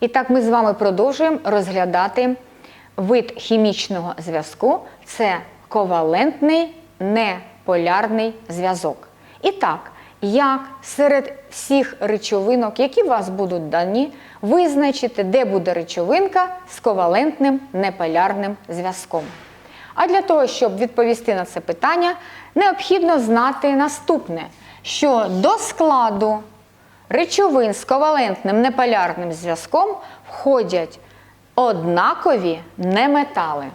І так ми з вами продовжуємо розглядати вид хімічного зв'язку це ковалентний неполярний зв'язок. І так, як серед всіх речовинок, які у вас будуть дані, визначити, де буде речовинка з ковалентним неполярним зв'язком. А для того, щоб відповісти на це питання, необхідно знати наступне, що до складу речовин з ковалентним неполярним зв'язком входять однакові неметали.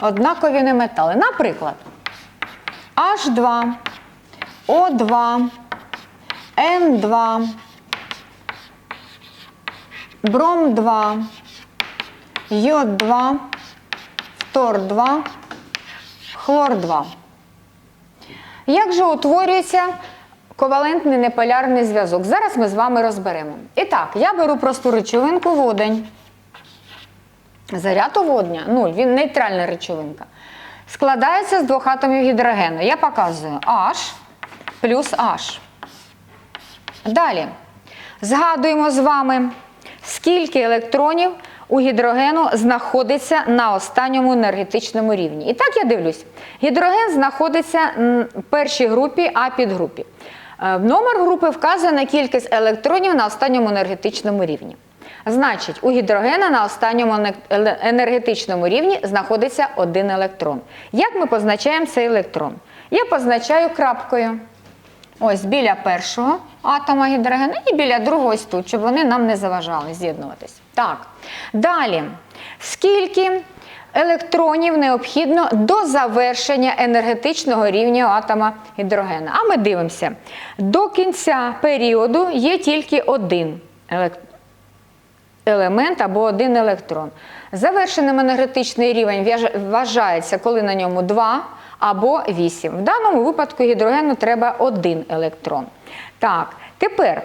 Однакові неметали. Наприклад, H2, O2, N2, бром 2, йод 2, фтор 2, хлор 2. Як же утворюється ковалентний неполярний зв'язок? Зараз ми з вами розберемо. І так, я беру просту речовинку водень. Заряд у водня 0, він нейтральна речовинка. Складається з двох атомів гідрогену. Я показую H плюс H. Далі. Згадуємо з вами, скільки електронів у гідрогену знаходиться на останньому енергетичному рівні. І так я дивлюсь. Гідроген знаходиться в першій групі, а підгрупі. Е, Номер групи вказує на кількість електронів на останньому енергетичному рівні. Значить, у гідрогена на останньому енергетичному рівні знаходиться один електрон. Як ми позначаємо цей електрон? Я позначаю крапкою. Ось біля першого атома гідрогену і біля другого ось тут, щоб вони нам не заважали з'єднуватись. Так. Далі. Скільки електронів необхідно до завершення енергетичного рівня атома гідрогена? А ми дивимося. До кінця періоду є тільки один елемент або один електрон. Завершеним енергетичний рівень вважається, коли на ньому 2 або 8. В даному випадку гідрогену треба один електрон. Так, тепер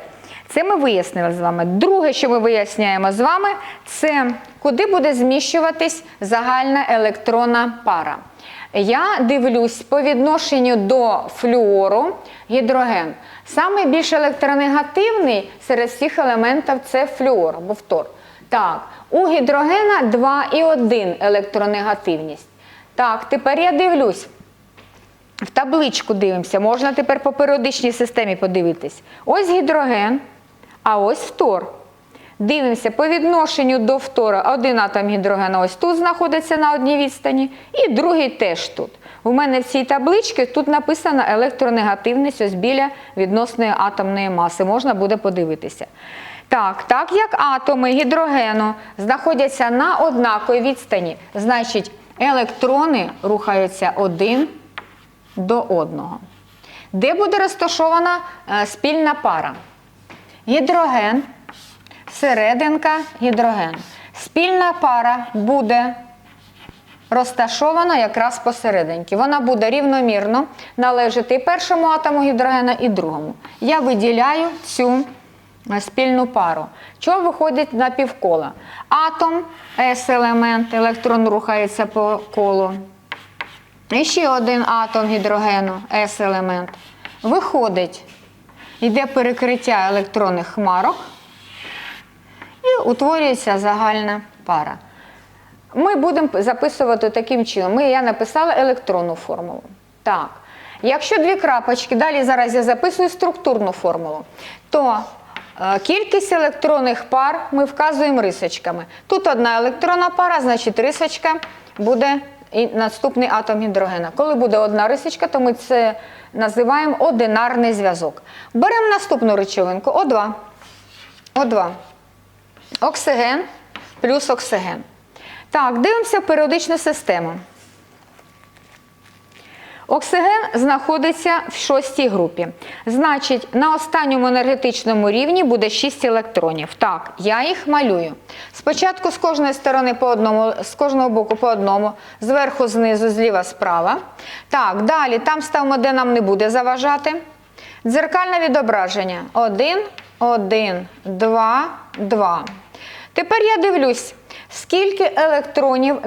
це ми вияснили з вами. Друге, що ми виясняємо з вами, це куди буде зміщуватись загальна електронна пара. Я дивлюсь по відношенню до флюору гідроген. Саме більш електронегативний серед всіх елементів це флюор або фтор. Так, у гідрогена 2,1 електронегативність. Так, тепер я дивлюсь. В табличку дивимося, можна тепер по періодичній системі подивитись. Ось гідроген, а ось фтор. Дивимося по відношенню до фтора. Один атом гідрогена ось тут знаходиться на одній відстані, і другий теж тут. У мене в цій табличці тут написана електронегативність ось біля відносної атомної маси. Можна буде подивитися. Так, так як атоми гідрогену знаходяться на однаковій відстані, значить електрони рухаються один до одного. Де буде розташована е, спільна пара? Гідроген, серединка, гідроген. Спільна пара буде розташована якраз посерединки. Вона буде рівномірно належати і першому атому гідрогена, і другому. Я виділяю цю е, спільну пару. Що виходить на півкола? Атом, С-елемент, електрон рухається по колу. І ще один атом гідрогену, С-елемент. Виходить, йде перекриття електронних хмарок і утворюється загальна пара. Ми будемо записувати таким чином. Ми, я написала електронну формулу. Так. Якщо дві крапочки, далі зараз я записую структурну формулу, то е, кількість електронних пар ми вказуємо рисочками. Тут одна електронна пара, значить рисочка буде і наступний атом гідрогена. Коли буде одна рисочка, то ми це називаємо одинарний зв'язок. Беремо наступну речовинку О2. О2. Оксиген плюс оксиген. Так, дивимося періодичну систему. Оксиген знаходиться в шостій групі. Значить, на останньому енергетичному рівні буде 6 електронів. Так, я їх малюю. Спочатку з кожної сторони по одному, з кожного боку по одному, зверху, знизу, зліва, справа. Так, далі там ставимо, де нам не буде заважати. Дзеркальне відображення. 1, 1, 2, 2. Тепер я дивлюсь, скільки електронів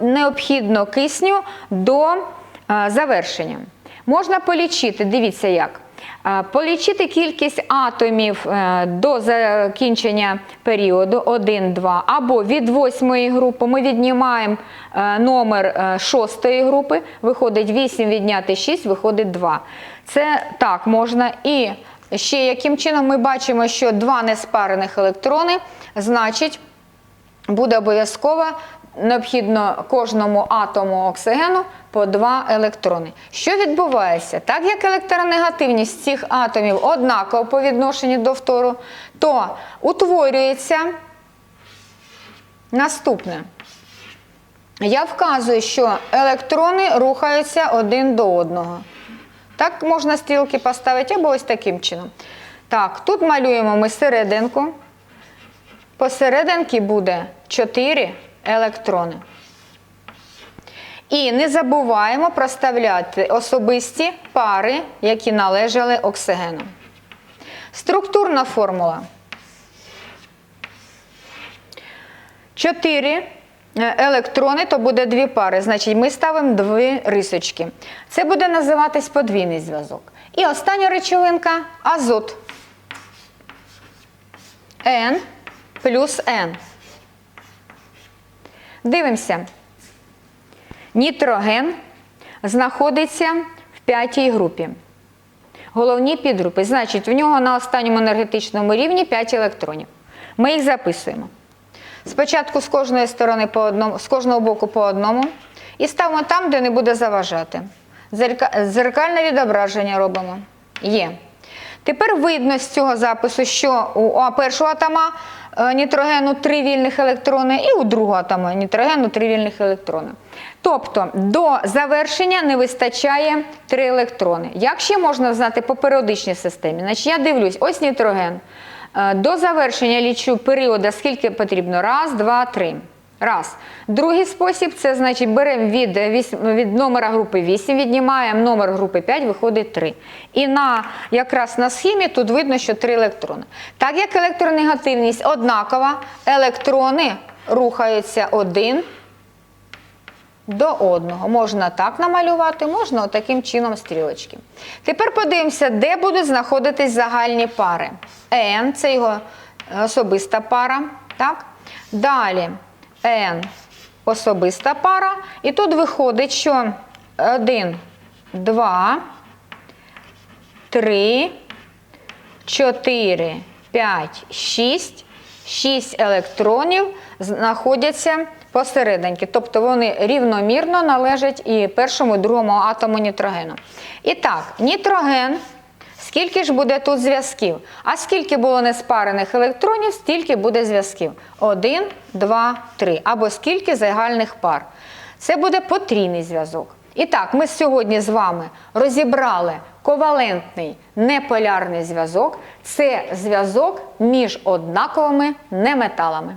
необхідно кисню до е, завершення. Можна полічити, дивіться як. Е, Полічити кількість атомів е, до закінчення періоду 1, 2, або від восьмої групи ми віднімаємо е, номер е, шостої групи, виходить 8 відняти 6, виходить 2. Це так можна. І ще яким чином ми бачимо, що два неспарених електрони, значить, буде обов'язково необхідно кожному атому оксигену по два електрони. Що відбувається? Так як електронегативність цих атомів однакова по відношенню до фтору, то утворюється наступне. Я вказую, що електрони рухаються один до одного. Так можна стрілки поставити або ось таким чином. Так, тут малюємо ми серединку. Посерединки буде 4 електрони. І не забуваємо проставляти особисті пари, які належали оксигену. Структурна формула. 4 електрони, то буде дві пари. Значить, ми ставимо дві рисочки. Це буде називатись подвійний зв'язок. І остання речовинка азот. N плюс N. Дивимося. Нітроген знаходиться в п'ятій групі. Головні підгрупи. Значить, в нього на останньому енергетичному рівні 5 електронів. Ми їх записуємо. Спочатку з кожної сторони по одному, з кожного боку по одному. І ставимо там, де не буде заважати. Дзеркальне відображення робимо. Є. Тепер видно з цього запису, що у першого атома нітрогену три вільних електрони, і у другого атома нітрогену три вільних електрони. Тобто до завершення не вистачає три електрони. Як ще можна знати по періодичній системі? Значить, я дивлюсь, ось нітроген. Е, До завершення лічу періода, скільки потрібно? Раз, два, три. Раз. Другий спосіб це значить беремо від, від номера групи 8, віднімаємо номер групи 5, виходить 3. І на, якраз на схемі тут видно, що 3 електрони. Так як електронегативність однакова, електрони рухаються один до одного. Можна так намалювати, можна таким чином стрілочки. Тепер подивимося, де будуть знаходитись загальні пари. N це його особиста пара. Так? Далі N особиста пара. І тут виходить, що 1, 2, 3, 4, 5, 6. 6 електронів знаходяться посерединки, тобто вони рівномірно належать і першому, і другому атому нітрогену. І так, нітроген, скільки ж буде тут зв'язків? А скільки було неспарених електронів, стільки буде зв'язків. 1, 2, 3. Або скільки загальних пар. Це буде потрійний зв'язок. І так, ми сьогодні з вами розібрали ковалентний неполярний зв'язок. Це зв'язок між однаковими неметалами.